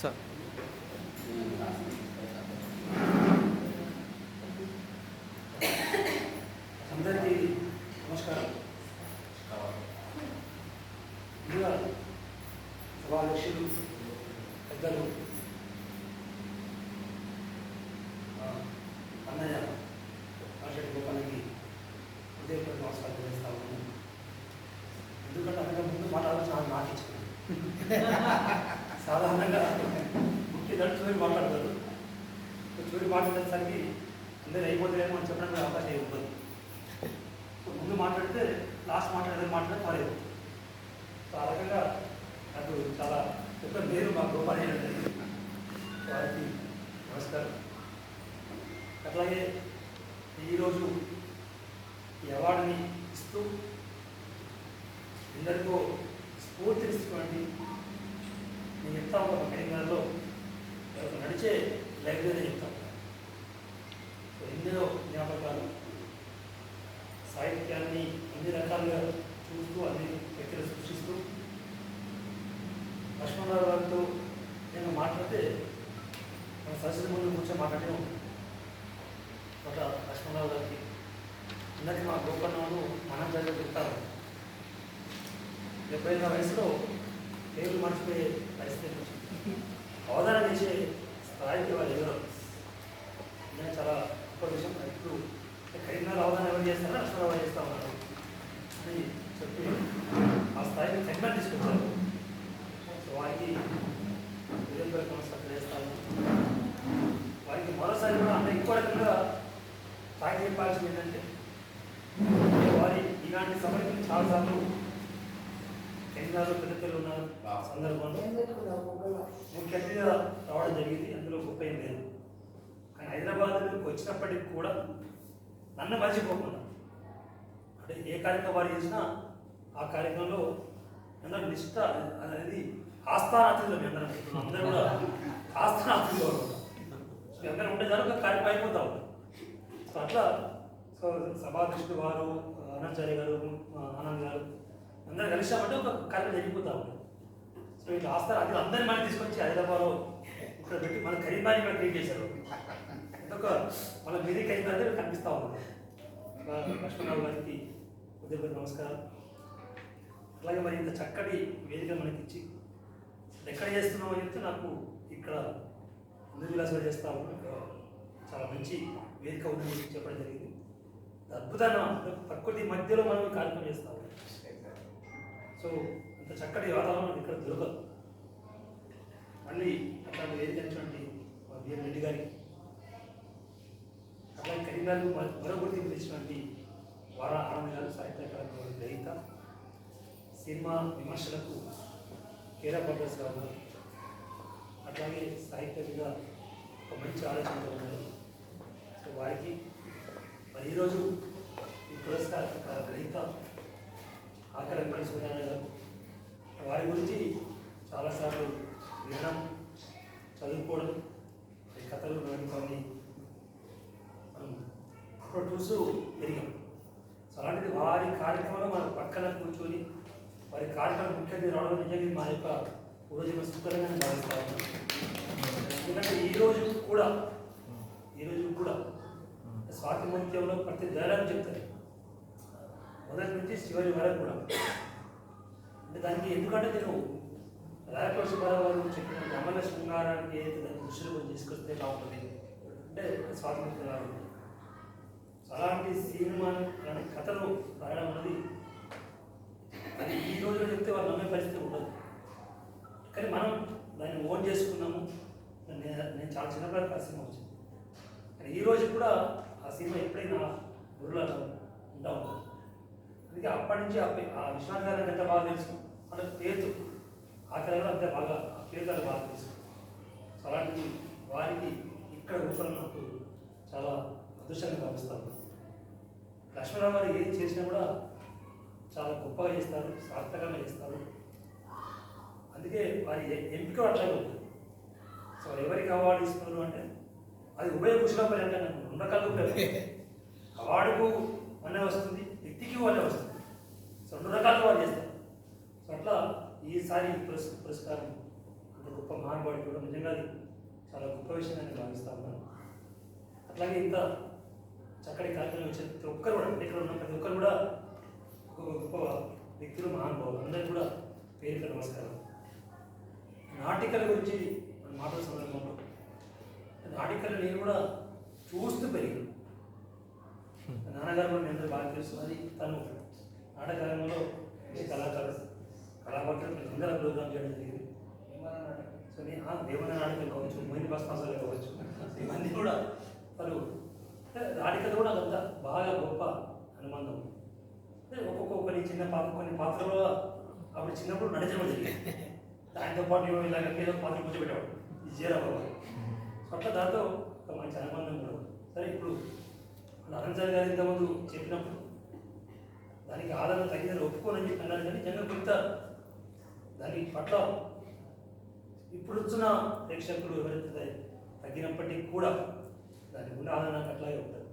Sir. అందరికీ నమస్కారం. సభాధ్యక్షులు పెద్దలు అన్నయ్య ఆషాఢ గోపాలకి హృదయపూర్వక నమస్కారం తెలియజేస్తా ఉన్నాను. ఎందుకంటే ముందు మాట్లాడాల్సిన నాకు నాకు సాధారణంగా ముఖ్య దళితులు మాట్లాడతారు. చూరి మాట్లాడేసరికి అందరూ అయిపోతుందేమో అని చెప్పడానికి అవకాశం ఇవ్వదు ముందు మాట్లాడితే లాస్ట్ మాట్లాడేది మాట్లాడితే పర్లేదు సో ఆ రకంగా నాకు చాలా పెద్ద పేరు మా గోపాలి వారికి నమస్కారం. అట్లాగే ఈరోజు ఈ అవార్డుని ఇస్తూ అందరికీ స్ఫూర్తినిస్తున్నటువంటి నేను చెప్తా ఉంటాను తెలంగాణలో నడిచే లైబ్రరీ చెప్తా ఉంటాను ఎన్నో జ్ఞాపకాలు సాహిత్యాన్ని అన్ని రకాలుగా చూస్తూ అన్ని వ్యక్తులు సృష్టిస్తూ లక్ష్మణరావు గారితో నేను మాట్లాడితే మన సరస్వతి ముందు కూర్చొని మాట్లాడే ఉంటాను ఒక లక్ష్మణరావు గారికి. ఇందాక మా గోపన్నను మనం చదివి చెప్తారు. డెబ్బై ఐదు వయసులో పేర్లు మర్చిపోయే పరిస్థితి అవధానం చేసే స్థాయికి వాళ్ళు ఎవరు? నేను చాలా గొప్ప విషయం. ఇప్పుడు కరీంనగర్ అవధానం ఎవరు చేస్తారో అశ్వరావు చేస్తా ఉన్నారు. అని చెప్పి ఆ స్థాయికి కరీంనగర్ తీసుకొచ్చారు సో వారికి విజయపూర్ చేస్తాను వారికి మరోసారి కూడా అంత ఎక్కువ రకంగా తాగి చెప్పాల్సింది ఏంటంటే వారి ఇలాంటి సమయం చాలాసార్లు కరీంనగర్లో పెద్ద పిల్లలు ఉన్న సందర్భంలో ముఖ్య అతిథిగా రావడం జరిగింది అందులో గొప్ప ఏం లేదు. కానీ హైదరాబాద్కి వచ్చినప్పటికి కూడా నన్ను మర్చిపోకుండా అంటే ఏ కార్యక్రమం వారు చేసినా ఆ కార్యక్రమంలో అందరూ నిష్ట అనేది ఆస్థాన అతిథులు మీ అందరం అందరూ కూడా ఆస్థాన అతిథులు ఎవరు కూడా. సో మీ అందరూ ఉంటే చాలు ఒక కార్యక్రమం అయిపోతా ఉంటాం సో అట్లా సో సభాధ్యక్షుడు వారు అనంచార్య గారు ఆనంద్ గారు అందరూ కలిసామంటే ఒక కార్యక్రమం జరిగిపోతా ఉంటుంది సో ఇట్లా ఆస్తారు అది అందరి మనం తీసుకొచ్చి హైదరాబాద్లో ఇక్కడ పెట్టి మన కరీంబాని ఇక్కడ క్రియేట్ చేశారు. ఒక మన మీది కరీంబాని కనిపిస్తూ ఉంది. లక్ష్మణరావు గారికి ఉదయపూర్ నమస్కారం అలాగే మరి ఇంత చక్కటి వేదిక మనకి ఇచ్చి ఎక్కడ చేస్తున్నావు? అని చెప్తే నాకు ఇక్కడ ముందు విలాసంగా చేస్తా చాలా మంచి వేదిక ఉందని చెప్పడం జరిగింది. అద్భుతంగా ప్రకృతి మధ్యలో మనం కార్యక్రమం చేస్తాము సో అంత చక్కటి వాతావరణం ఇక్కడ దొరకదు. మళ్ళీ అట్లాంటి వేదిక ఇచ్చినటువంటి రెడ్డి గారికి అట్లాగే కరీంనగర్ మరో గుర్తింపు తెచ్చినటువంటి వార ఆనంద్ గారు సాహిత్య అకాడమీ గ్రహీత సినిమా విమర్శలకు కేరా పర్పస్ గారు అట్లాగే సాహిత్యంగా ఒక మంచి ఆలోచనతో ఉన్నారు సో వారికి మరి ఈరోజు ఈ పురస్కార గ్రహీత ఆకలి వెంకట సూర్యనారాయణ గారు వారి గురించి చాలాసార్లు వినడం చదువుకోవడం ఈ కథలు నాటకాన్ని మనం అప్పుడు చూస్తూ పెరిగాం. సో అలాంటిది వారి కార్యక్రమంలో మన పక్కన కూర్చొని వారి కార్యక్రమం ముఖ్యంగా రావడం నిజంగా మా యొక్క పూర్వజన్మ సుఖరంగా నేను భావిస్తా ఉన్నాను ఎందుకంటే ఈ రోజు కూడా ఈ రోజు కూడా స్వాతి ముత్యంలో ప్రతి డైలాగ్ చెప్తారు. మొదటి నుంచి చివరి వరకు కూడా. అంటే దానికి ఎందుకంటే నేను రాయపూర్ సుబ్బారావు గారు చెప్పిన అమల శృంగారానికి ఏదైతే దాన్ని దృష్టిలో తీసుకొస్తే బాగుంటుంది. అంటే స్వాతంత్రం రాదు అలాంటి సినిమా అలాంటి కథలు రాయడం అనేది అది ఈ రోజులో చెప్తే వాళ్ళు నమ్మే పరిస్థితి ఉండదు. కానీ మనం దాన్ని ఓన్ చేసుకున్నాము. నేను చాలా చిన్నప్పటికి ఆ సినిమా వచ్చింది. కానీ ఈ రోజు కూడా ఆ సినిమా ఎప్పుడైనా గురులో ఉంటా ఉంటుంది అందుకే అప్పటి నుంచి ఆ ఆ విశ్వనాథ్ గారికి ఎంత బాగా తెలుసు? మన పేరు ఆకలి కూడా అంతే బాగా ఆ పేరు గారు బాగా తెలుసు. సో అలాంటి వారికి ఇక్కడ నాకు చాలా అదృష్టంగా భావిస్తాను లక్ష్మణరావు గారు ఏం చేసినా కూడా చాలా గొప్పగా చేస్తారు సార్థకంగా చేస్తారు. అందుకే వారి ఎంపిక అట్లాగే ఉంటుంది. సో ఎవరికి అవార్డు ఇస్తున్నారు అంటే అది ఉభయ కుశలపరి అంటే నాకు రకాలు ఉపయోగం అవార్డుకు వల్లే వస్తుంది వ్యక్తికి వల్లే వస్తుంది సో రెండు రకాలుగా వాళ్ళు చేస్తారు. సో అట్లా ఈసారి పురస్ పురస్కారం అంటే గొప్ప మహానుభావుడు కూడా నిజంగా అది చాలా గొప్ప విషయం అని భావిస్తా ఉన్నాను. అట్లాగే ఇంత చక్కటి కార్యక్రమం వచ్చిన ప్రతి ఒక్కరు కూడా ఇక్కడ ఉన్న ప్రతి ఒక్కరు కూడా గొప్ప వ్యక్తులు మహానుభావులు. అందరికీ కూడా పేరుకి నమస్కారం. నాటికల గురించి మనం మాట్లాడే సందర్భంలో నాటికలు నేను కూడా చూస్తూ పెరిగాను నాన్నగారు కూడా అందరూ బాగా తెలుసు. తను నాటకరంగంలో ఏ కళాకారు కళాకారులు అందరూ ప్రోగ్రామ్ చేయడం జరిగింది. సో నేను ఆ దేవన నాటకం కావచ్చు మోహిని భాస్కర్ కావచ్చు ఇవన్నీ కూడా వారు అంటే నాటికలు కూడా అంత బాగా గొప్ప అనుబంధం. ఒక్కొక్క కొన్ని చిన్న పాప కొన్ని పాత్రలో అప్పుడు చిన్నప్పుడు నడిచడం జరిగింది దాంతో పాటు ఇలాగ ఏదో పాత్ర కూర్చోబెట్టేవాడు ఇది జీరాబాబు సో అట్లా దాంతో ఒక మంచి అనుబంధం కూడా సరే ఇప్పుడు నరంజన్ గారు ఇంతకుముందు చెప్పినప్పుడు దానికి ఆదరణ తగ్గిందని ఒప్పుకోనని చెప్పి అన్నారు కానీ జనం కొంత దాని పట్ల ఇప్పుడు వచ్చిన ప్రేక్షకులు ఎవరైతే తగ్గినప్పటికీ కూడా దాని ఉన్న ఆదరణ అట్లాగే ఉంటుంది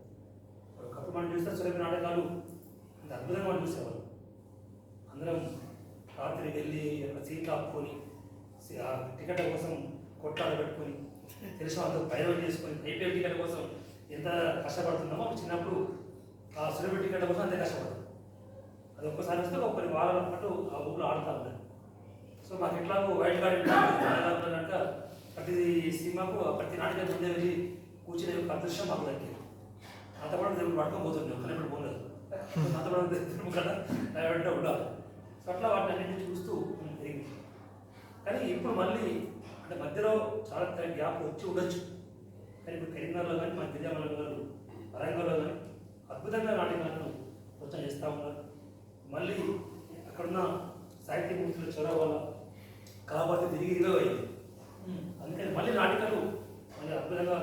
ఒకప్పుడు మనం చూస్తే సులభ నాటకాలు ఇంత అద్భుతంగా మనం చూసేవాళ్ళం. అందరం రాత్రి వెళ్ళి అక్కడ సీట్ ఆపుకొని టికెట్ల ఆ టికెట్ కోసం కొట్టాలు పెట్టుకొని తెలిసిన వాళ్ళతో ప్రయోగం చేసుకొని ఐపీఎల్ టికెట్ కోసం ఎంత కష్టపడుతున్నామో చిన్నప్పుడు ఆ సులభ గడ్డ కోసం అంతే కష్టపడతాం అది ఒక్కసారి వస్తే ఒక కొన్ని వారాల పాటు ఆ ఊళ్ళో ఆడుతూ ఉంటారు. సో మాకు ఎట్లాగో వైల్డ్ కార్డ్ కనుక ప్రతి సినిమాకు ప్రతి నాటకం ముందే వెళ్ళి కూర్చునే ఒక అదృష్టం మాకు దక్కింది. నాతో పాటు దేవుడు పట్టుకొని పోతుంది ఒక్కనే ఇప్పుడు పోలేదు. నాతో దేవుడు కదా వెంట ఉండాలి. సో అట్లా వాటిని అన్నింటినీ చూస్తూ కానీ ఇప్పుడు మళ్ళీ అంటే మధ్యలో చాలా గ్యాప్ వచ్చి ఉండొచ్చు. కానీ ఇప్పుడు కరీంనగర్లో కానీ మన విజయవాడలో గారు వరంగల్లో కానీ అద్భుతంగా నాటకాలను ప్రోత్సాహం చేస్తూ ఉన్నారు. మళ్ళీ అక్కడున్న సాహిత్య మూర్తుల చొరవ వల్ల కాబట్టి తిరిగి ఇరవై అయింది. అందుకని మళ్ళీ నాటకాలు మళ్ళీ అద్భుతంగా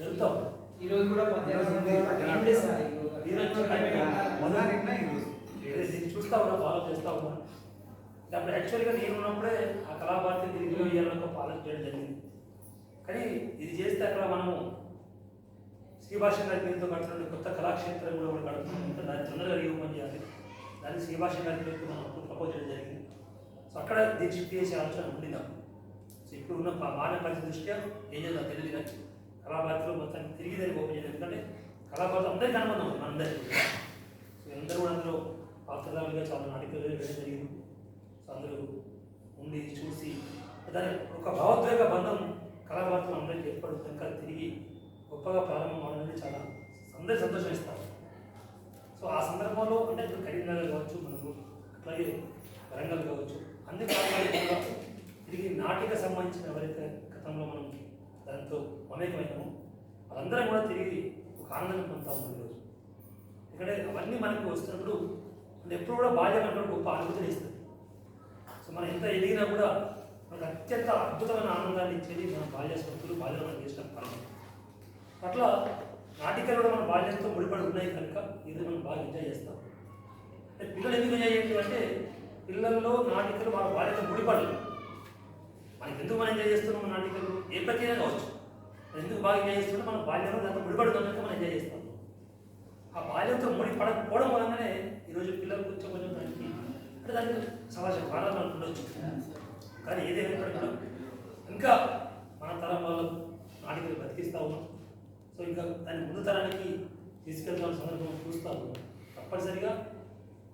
జరుగుతూ ఉన్నాయి ఈ రోజు కూడా చూస్తా ఉన్నా ఫాలో చేస్తా ఉన్నా. అప్పుడు యాక్చువల్గా నేను ఉన్నప్పుడే ఆ కళాభారతి తిరిగి ఇవ్వాలని ఒక పాలన చేయడం జరిగింది. కానీ ఇది చేస్తే అక్కడ మనము శ్రీభాష గారి పేరుతో కడుతున్న కొత్త కళాక్షేత్రం కూడా కూడా కడుతున్నాం. ఇంకా దాన్ని తొందరగా రివ్యూమని చేయాలి. దాన్ని శ్రీభాష గారి పేరుతో మనం ప్రపోజ్ చేయడం జరిగింది. సో అక్కడ దీన్ని షిఫ్ట్ చేసే ఆలోచన ఉండింది నాకు. సో ఇప్పుడు ఉన్న పా- మానవ పరిస్థితి దృష్ట్యా ఏం చేద్దాం తెలియదు కానీ కళాభారతిలో మొత్తం తిరిగి దాన్ని ఓపెన్ చేయడం. ఎందుకంటే కళాభారతి అందరికీ అనుబంధం ఉంది మనందరికీ సో అందరూ కూడా అందులో పాత్రదారులుగా చాలా నాటికలు వేయడం జరిగింది. సో అందరూ ఉండి చూసి దాని ఒక భావోద్వేగ బంధం కళాభారతం అందరికీ ఏర్పడిన కనుక తిరిగి గొప్పగా ప్రారంభం అవడం చాలా అందరూ సంతోషం ఇస్తారు సో ఆ సందర్భంలో అంటే ఇప్పుడు కరీంనగర్ కావచ్చు మనకు అట్లాగే వరంగల్ కావచ్చు అన్ని ప్రాంతాలు కూడా తిరిగి నాటిక సంబంధించిన ఎవరైతే గతంలో మనం దాంతో మమేకమైనామో వాళ్ళందరం కూడా తిరిగి ఒక ఆనందం పొందుతా ఉన్నాం ఈరోజు. ఇక్కడ అవన్నీ మనకు వస్తున్నప్పుడు ఎప్పుడు కూడా బాల్యం అంటే గొప్ప అనుభూతిని ఇస్తుంది. సో మనం ఎంత ఎదిగినా కూడా మనకు అత్యంత అద్భుతమైన ఆనందాన్ని ఇచ్చేది మన బాల్య స్మృతులు బాల్యం మనం చేసిన పనులు. అట్లా నాటికలు కూడా మన బాల్యంతో ముడిపడి ఉన్నాయి కనుక ఇది మనం బాగా ఎంజాయ్ చేస్తాం. అంటే పిల్లలు ఎందుకు ఎంజాయ్ చేయడం అంటే పిల్లల్లో నాటికలు మన బాల్యంతో ముడిపడలేదు. మనకి ఎందుకు మనం ఎంజాయ్ చేస్తున్నాం నాటికలు? ఏ ప్రక్రియ కావచ్చు. ఎందుకు బాగా ఎంజాయ్ చేస్తున్నాం? మన బాల్యంలో దాంతో ముడిపడుతున్నట్టు మనం ఎంజాయ్ చేస్తాం. ఆ బాల్యంతో ముడి పడకపోవడం వలననే ఈరోజు పిల్లలు కొంచెం కొంచెం దానికి అంటే దానికి సమాజం కారణాలు మనకు ఉండొచ్చు. కానీ ఏదైనా ఇంకా మన తరం వాళ్ళు నాటికలు బతికిస్తూ ఉన్నాం. సో ఇంకా దాని ముందు తరానికి తీసుకెళ్తాం సందర్భం చూస్తూ ఉన్నాం. తప్పనిసరిగా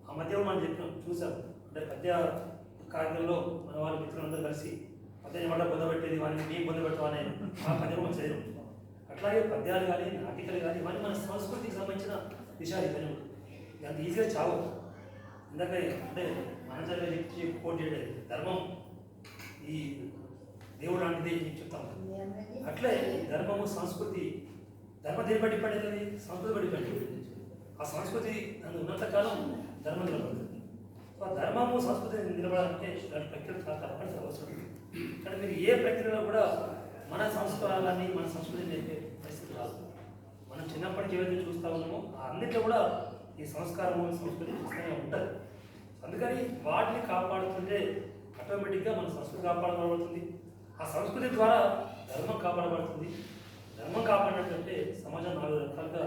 ఆ మధ్య మనం చెప్పినాం చూసాం. అంటే పద్య కార్యంలో మన వాళ్ళ మిత్రులందరూ కలిసి పద్యాన్ని మాట పొందబెట్టేది వాడిని మేము పొందబెట్టమని ఆ పద్యం మనం అట్లాగే పద్యాలు కానీ నాటికలు కానీ ఇవన్నీ మన సంస్కృతికి సంబంధించిన విషయాలు ఇవన్నీ అంత ఈజీగా చావు ఇందాక అంటే మనసరిగా చెప్పి కోట్ ధర్మం ఈ దేవుడు లాంటిది చెప్తాం అట్లే ఈ ధర్మము సంస్కృతి ధర్మ దేని బట్టి పడేది సంస్కృతి బట్టి పడేది. ఆ సంస్కృతి దాని ఉన్నంతకాలం ధర్మం నిలబడుతుంది. సో ఆ ధర్మము సంస్కృతి నిలబడాలంటే ఇలాంటి ప్రక్రియలు చాలా తప్పనిసరి అవసరం. కానీ మీరు ఏ ప్రక్రియలో కూడా మన సంస్కారాన్ని మన సంస్కృతిని నేర్పే పరిస్థితి రాదు. మనం చిన్నప్పటి నుంచి ఏవైతే చూస్తా ఉన్నామో అన్నిట్లో కూడా ఈ సంస్కారము సంస్కృతి ఖచ్చితంగా ఉంటుంది అందుకని వాటిని కాపాడుతుంటే ఆటోమేటిక్గా మన సంస్కృతి కాపాడబడుతుంది. ఆ సంస్కృతి ద్వారా ధర్మం కాపాడబడుతుంది. ధర్మం కాపాడినట్లయితే సమాజం నాలుగు రకాలుగా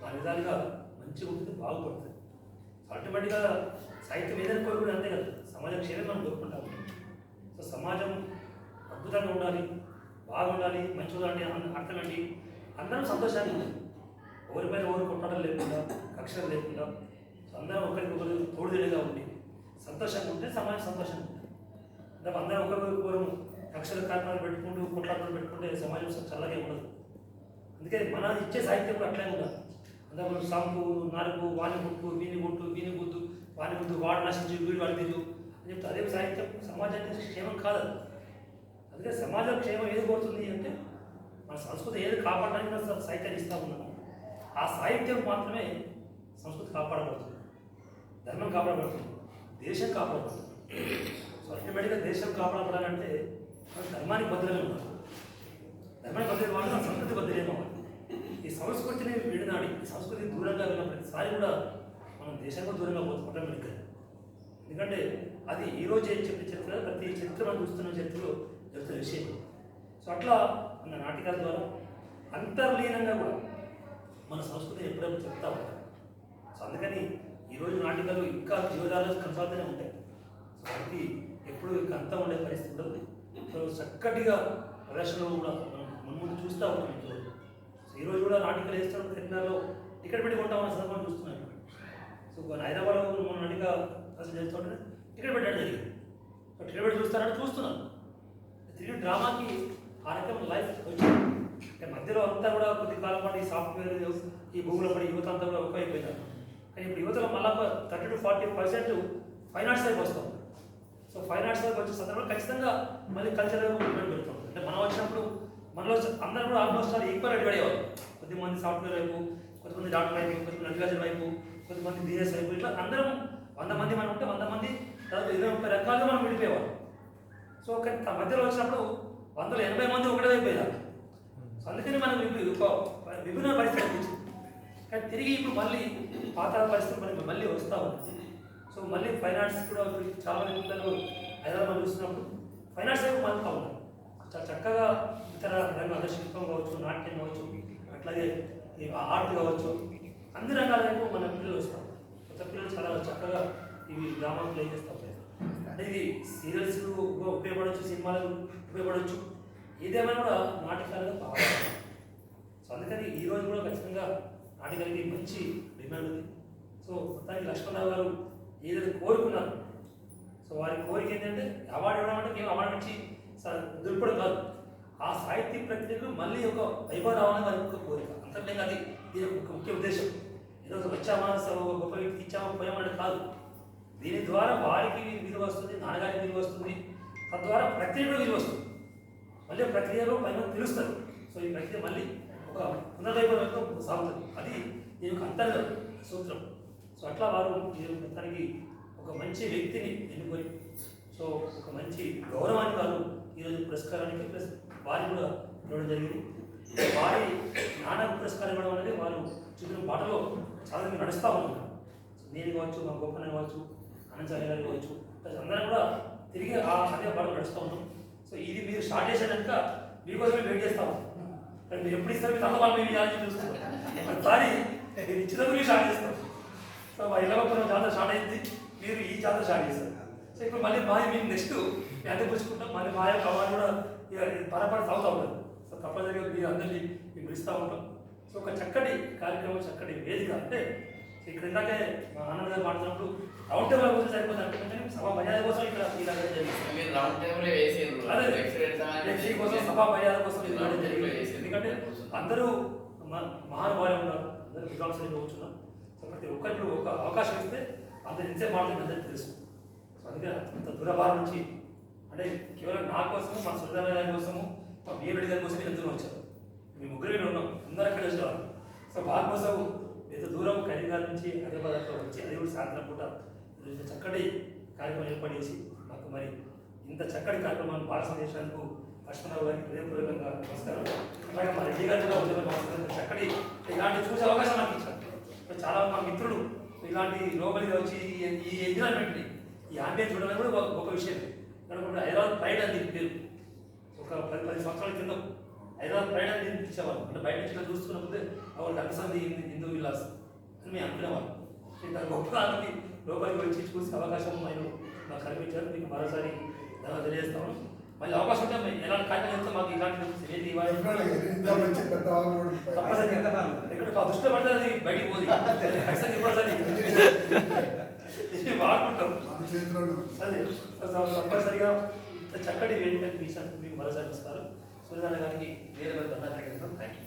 నాలుగు విధాలుగా మంచిగా ఉంటుంది బాగుపడుతుంది. ఆటోమేటిక్గా సాహిత్యం ఏదైనా కూడా అంతే కదా సమాజ క్షేమం మనం కోరుకుంటాం సో సమాజం అద్భుతంగా ఉండాలి బాగుండాలి మంచిగా ఉండాలి అర్థం ఏంటి? అందరం సంతోషాన్ని ఉండాలి ఎవరిపైన ఎవరు కొట్టడం లేకుండా కక్షలు లేకుండా అందరం ఒకరికొకరు తోడుదడిగా ఉండి సంతోషంగా ఉంటే సమాజం సంతోషంగా అంటే అందరం ఒకరికొకరు కక్షల కారణాలు పెట్టుకుంటూ కొట్లాటలు పెట్టుకుంటే సమాజం చల్లగా ఉండదు. అందుకే మన ఇచ్చే సాహిత్యం కూడా అట్లే ఉండాలి. అంటే మనం సంపు నరుపు వాణి గుట్టు వీని గుట్టు వీని గుద్దు వాని గుద్దు వాడు నశించు వీడు వాడి తీరు అని చెప్తే అదే సాహిత్యం సమాజానికి క్షేమం కాదు అందుకే సమాజం క్షేమం ఏది కోరుతుంది అంటే మన సంస్కృతి ఏది కాపాడడానికి మనం సాహిత్యాన్ని ఇస్తా ఉన్నాము ఆ సాహిత్యం మాత్రమే సంస్కృతి కాపాడబడుతుంది. ధర్మం కాపాడబడుతుంది. దేశం కాపాడబడుతుంది. సో అల్టిమేట్గా దేశం కాపాడబడాలంటే మనం ధర్మానికి బద్దలే ఉండాలి ధర్మానికి బద్దలే వాళ్ళు మన సంస్కృతి బద్దలే కావాలి ఈ సంస్కృతిని విడనాడి ఈ సంస్కృతి దూరంగా వెళ్ళిన ప్రతిసారి కూడా మనం దేశంగా దూరంగా పోతుంటాం వెనుక ఎందుకంటే అది ఈ రోజు ఏం చెప్పిన చరిత్ర ప్రతి చరిత్ర మనం చూస్తున్న చరిత్రలో జరుగుతున్న విషయం సో అట్లా మన నాటకాల ద్వారా అంతర్లీనంగా కూడా మన సంస్కృతిని ఎప్పుడైనా చెప్తా ఉంటాం సో అందుకని ఈరోజు నాటికలు ఇంకా జీవనాలు కొనసాగుతూనే ఉంటాయి. సో వాటికి ఎప్పుడు ఇంకా అంతం ఉండే పరిస్థితి ఉండదు. సో చక్కటిగా ప్రదర్శనలు కూడా మనం ముందు చూస్తూ ఉన్నాం ఈరోజు సో ఈరోజు కూడా నాటికలు వేస్తాం సెమినార్లో టికెట్ పెట్టి కొంటామన్న సందర్భం చూస్తున్నాం సో హైదరాబాద్లో మనం నాటిక అసలు చేస్తుంటే టికెట్ పెట్టడం జరిగింది సో టికెట్ పెట్టి చూస్తారంటే చూస్తున్నాం. తిరిగి డ్రామాకి ఆ రకం లైఫ్ వచ్చింది అంటే మధ్యలో అంతా కూడా కొద్ది కాలం పాటు ఈ సాఫ్ట్వేర్ ఈ భూముల పడి యువత అంతా కూడా ఎక్కువైపోయినారు కానీ ఇప్పుడు యువతలో మళ్ళా thirty to forty percent fine arts వైపు వస్తాం సో ఫైన్ ఆర్ట్స్ వైపు వచ్చే సందర్భంలో ఖచ్చితంగా మళ్ళీ కల్చరల్ మూవ్మెంట్ పెడుతుంది అంటే మనం వచ్చినప్పుడు మనలో అందరూ కూడా ఆల్మోస్ట్ ఆల్ ఈక్వల్ రెడీ పడేవాళ్ళు కొద్దిమంది సాఫ్ట్వేర్ వైపు కొంతమంది డాక్టర్ వైపు కొంతమంది అగ్రికల్చర్ వైపు కొంతమంది బిజినెస్ వైపు ఇట్లా అందరం వంద మంది మనం ఉంటే వంద మంది దాదాపు ఇరవై ముప్పై రకాలుగా మనం విడిపోయేవారు సో కానీ ఆ మధ్యలో వచ్చినప్పుడు వందల ఎనభై మంది ఒకటే అయిపోయారు సో అందుకని మనం విభిన్న పరిస్థితి కానీ తిరిగి ఇప్పుడు మళ్ళీ పాత పరిస్థితి మనకి మళ్ళీ వస్తూ ఉంది. సో మళ్ళీ ఫైనాన్స్ కూడా చాలా మంది పిల్లలు హైదరాబాద్ చూసినప్పుడు ఫైనాన్స్ వైపు మనం ఉన్నారు చాలా చక్కగా ఇతర రంగాల శిల్పం కావచ్చు నాట్యం కావచ్చు అట్లాగే ఈ ఆర్ట్ కావచ్చు అన్ని రంగాల మన పిల్లలు వస్తాం కొత్త పిల్లలు చాలా చక్కగా ఇవి డ్రామాలు ప్లే చేస్తూ ఉంటాయి అంటే ఇది సీరియల్స్ ఉపయోగపడవచ్చు సినిమాలు ఉపయోగపడవచ్చు ఏదేమైనా కూడా నాటకాలుగా బాగా సో అందుకని ఈ రోజు కూడా ఖచ్చితంగా నాటకాలకి మంచి డిమాండ్ ఉంది. సో మొత్తానికి లక్ష్మణరావు గారు ఏదైతే కోరుకున్నారు. సో వారి కోరిక ఏంటంటే అవార్డు ఇవ్వడం అంటే మేము అవార్డు ఇచ్చి దుర్పడం కాదు. ఆ సాహిత్య ప్రక్రియకు మళ్ళీ ఒక వైభవ రావాలని వారి ఒక కోరిక. అంతర్లేక అది దీని ఒక ముఖ్య ఉద్దేశం. ఏదో వచ్చామా ఒక గొప్ప వ్యక్తి ఇచ్చామా పోయామని కాదు. దీని ద్వారా వారికి విలువ వస్తుంది నాన్నగారికి విలువ వస్తుంది. తద్వారా ప్రక్రియ కూడా విలువ వస్తుంది. మళ్ళీ ప్రక్రియలో పైన తెలుస్తుంది. సో ఈ ప్రక్రియ మళ్ళీ ఒక పునర్వైభవంతో సాగుతుంది. అది దీని యొక్క అంతర్గత సూత్రం. సో అట్లా వారు ఈ ఒక మంచి వ్యక్తిని ఎన్నుకొని సో ఒక మంచి గౌరవాన్ని వారు ఈరోజు పురస్కారానికి ప్లస్ వారి కూడా ఇవ్వడం జరిగింది. వారి నాన్న పురస్కారం ఇవ్వడం అనేది వారు చూపిన బాటలో చాలా నడుస్తూ ఉన్నారు. నేను కావచ్చు మా గోపన్న కావచ్చు అనంచార్య గారు కావచ్చు ప్లస్ అందరం కూడా తిరిగి ఆ అదే బాటలో నడుస్తూ ఉన్నాం. సో ఇది మీరు స్టార్ట్ చేసినాక మీకోసమే వెయిట్ చేస్తా ఉన్నాం. మీరు ఎప్పుడు ఇస్తారు? మీరు వాళ్ళు మీరు ఇవ్వాలని చూస్తున్నారు ఒకసారి మీరు ఇచ్చినప్పుడు మీరు స్టార్ట్ చేస్తాం సో మా ఇళ్ళగొప్పలో జాతర స్టార్ట్ అయింది. మీరు ఈ జాతర స్టార్ట్ చేస్తారు సో ఇప్పుడు మళ్ళీ మాది మేము నెక్స్ట్ ఎంత పుచ్చుకుంటాం. మళ్ళీ మా యొక్క అవార్డు కూడా పరపడి సాగుతూ ఉంటాం సో తప్పనిసరిగా మీరు అందరినీ మేము ఇస్తూ ఉంటాం. సో ఒక చక్కటి కార్యక్రమం చక్కటి వేదిక అంటే ఇక్కడ ఇందాకే మా ఆనంద్ గారు మాట్లాడినప్పుడు రౌండ్ టేబుల్ కోసం సరిపోతుంది అనుకుంటే సభా మర్యాద కోసం ఇక్కడ రౌండ్ టేబుల్ అదే. కోసం సభా మర్యాద కోసం ఎందుకంటే అందరూ మ- మహానుభావులు ఉన్నారు. అందరూ విద్వాంసులు కూర్చున్నాం సో ప్రతి ఒక్కరికి ఒక అవకాశం ఇస్తే అందరు ఇంతే మాటలు అందరికీ తెలుసు. సో అందుకే అంత దూరభారం నుంచి అంటే కేవలం నా కోసము మా సుందర కోసము మా బియ్యబెడ్డి గారి కోసం ఎంతో వచ్చారు. మేము ముగ్గురు ఇక్కడ ఉన్నాం అందరూ అక్కడ వచ్చేవారు సో వాళ్ళ కోసం ఎంత దూరం కరీంనగర్ నుంచి హైదరాబాద్ వచ్చి అది కూడా సాయంత్రం పూట చక్కటి కార్యక్రమం ఏర్పాటు చేసి మాకు మరి ఇంత చక్కటి కార్యక్రమాన్ని భారత చేసినందుకు లక్ష్మణరావు గారికి హృదయపూర్వకంగా నమస్కారం. అలాగే మా రెడ్డి గారికి కూడా నమస్కారం. చక్కటి ఇలాంటి చూసే అవకాశం నాకు ఇచ్చారు. ఇప్పుడు చాలా మా మిత్రులు ఇలాంటి లోపలికి వచ్చి ఈ- ఎన్విరాన్మెంట్ని ఈ ఆంబియన్స్ చూడడం కూడా ఒక విషయం. ఇక్కడ హైదరాబాద్ ప్రైడ్ అని పేరు. ఒక పది పది సంవత్సరాల కింద హైదరాబాద్ ప్రైడ్ అని దీనికి అంటే బయట నుంచి చూసుకున్నప్పుడు చూస్తున్నప్పుడు వాళ్ళు అనిపిస్తుంది హిందూ విలాస్ అని మేము అనుకునేవాళ్ళు. ఇంత గొప్ప లోపలికి వచ్చి చూసే అవకాశం మీరు మాకు కల్పించారు. మీకు మరోసారి ధన్యవాదాలు తెలియజేస్తాము. మళ్ళీ అవకాశం ఉంటే మరి ఎలాంటి కాగితం చెప్తే మాకు ఇలాంటి ఏది ఇవ్వాలి ఇక్కడ దృష్టిలో పడితే అది బయటికి పోదు. ఇవ్వాలి వాడుకుంటాం. అదే తప్పనిసరిగా చక్కటి వేదిక మీకు మరోసారి ఇస్తారు సూర్యనారాయణ గారికి వేరే ధన్యవాదాలు థ్యాంక్ యూ